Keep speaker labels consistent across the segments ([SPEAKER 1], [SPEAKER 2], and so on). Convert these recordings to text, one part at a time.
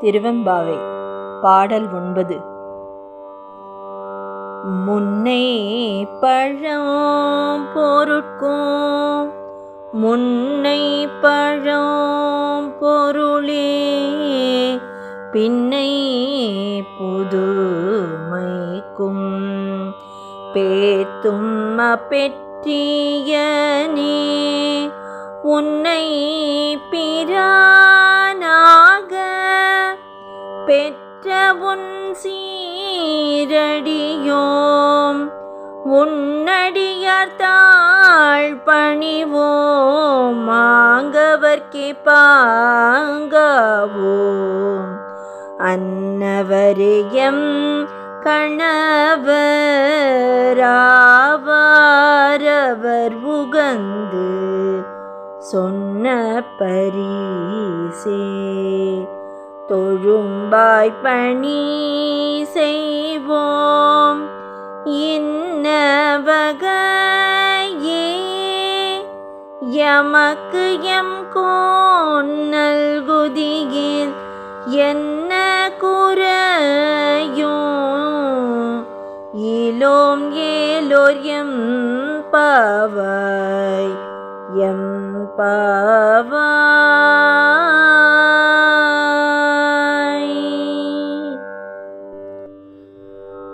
[SPEAKER 1] திருவெம்பாவை. பாடல் ஒன்பது. முன்னே பழம் பொருட்கும் முன்னை பழம் பொருளே பின்னை புதுமைக்கும் பேத்தும் பெற்றியனே உன்னை சீரடியோம். உன்னடியார் தாழ் பணிவோம் மாங்கவர்க்கே பாங்காவோம் அன்னவரியம் கணவராவாரவர் உகந்து சொன்ன பரிசே. தொழும்பாய் பணி செய்வோம். இன்னவகையே எமக்கு எம் கோன் நல்குதியில் என்ன குறையும் இலோம் ஏலோர் எம் பாவாய் எம் பாவாய்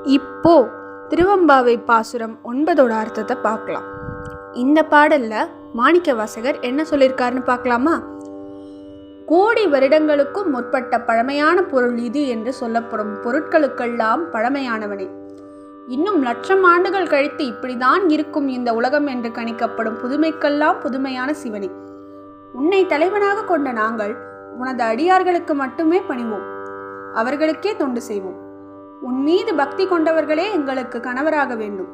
[SPEAKER 2] இப்போ திருவம்பாவை பாசுரம் ஒன்பதோட அர்த்தத்தை பார்க்கலாம். இந்த பாடல்ல மாணிக்க வாசகர் என்ன சொல்லியிருக்காருன்னு பார்க்கலாமா? கோடி வருடங்களுக்கும் முற்பட்ட பழமையான பொருள் இது என்று சொல்லப்படும் பொருட்களுக்கெல்லாம் பழமையானவனே. இன்னும் லட்சம் ஆண்டுகள் கழித்து இப்படிதான் இருக்கும் இந்த உலகம் என்று கணிக்கப்படும் புதுமைக்கெல்லாம் புதுமையான சிவனே. உன்னை தலைவனாக கொண்ட நாங்கள் உனது அடியார்களுக்கு மட்டுமே பணிவோம். அவர்களுக்கே தொண்டு செய்வோம். உன் மீது பக்தி கொண்டவர்களே எங்களுக்கு கணவராக வேண்டும்.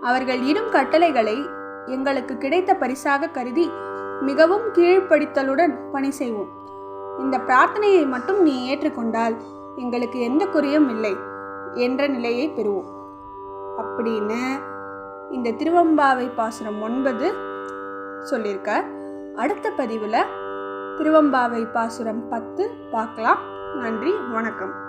[SPEAKER 2] அவர்கள் இடும் கட்டளைகளை எங்களுக்கு கிடைத்த பரிசாக கருதி மிகவும் கீழ்ப்படித்தலுடன் பணி செய்வோம். இந்த பிரார்த்தனையை மட்டும் நீ ஏற்றுக்கொண்டால் எங்களுக்கு எந்த குறையும் இல்லை என்ற நிலையை பெறுவோம். அப்படின்னு இந்த திருவம்பாவை பாசுரம் ஒன்பது சொல்லியிருக்க அடுத்த பதிவில் திருவம்பாவை பாசுரம் பத்து பார்க்கலாம். நன்றி வணக்கம்.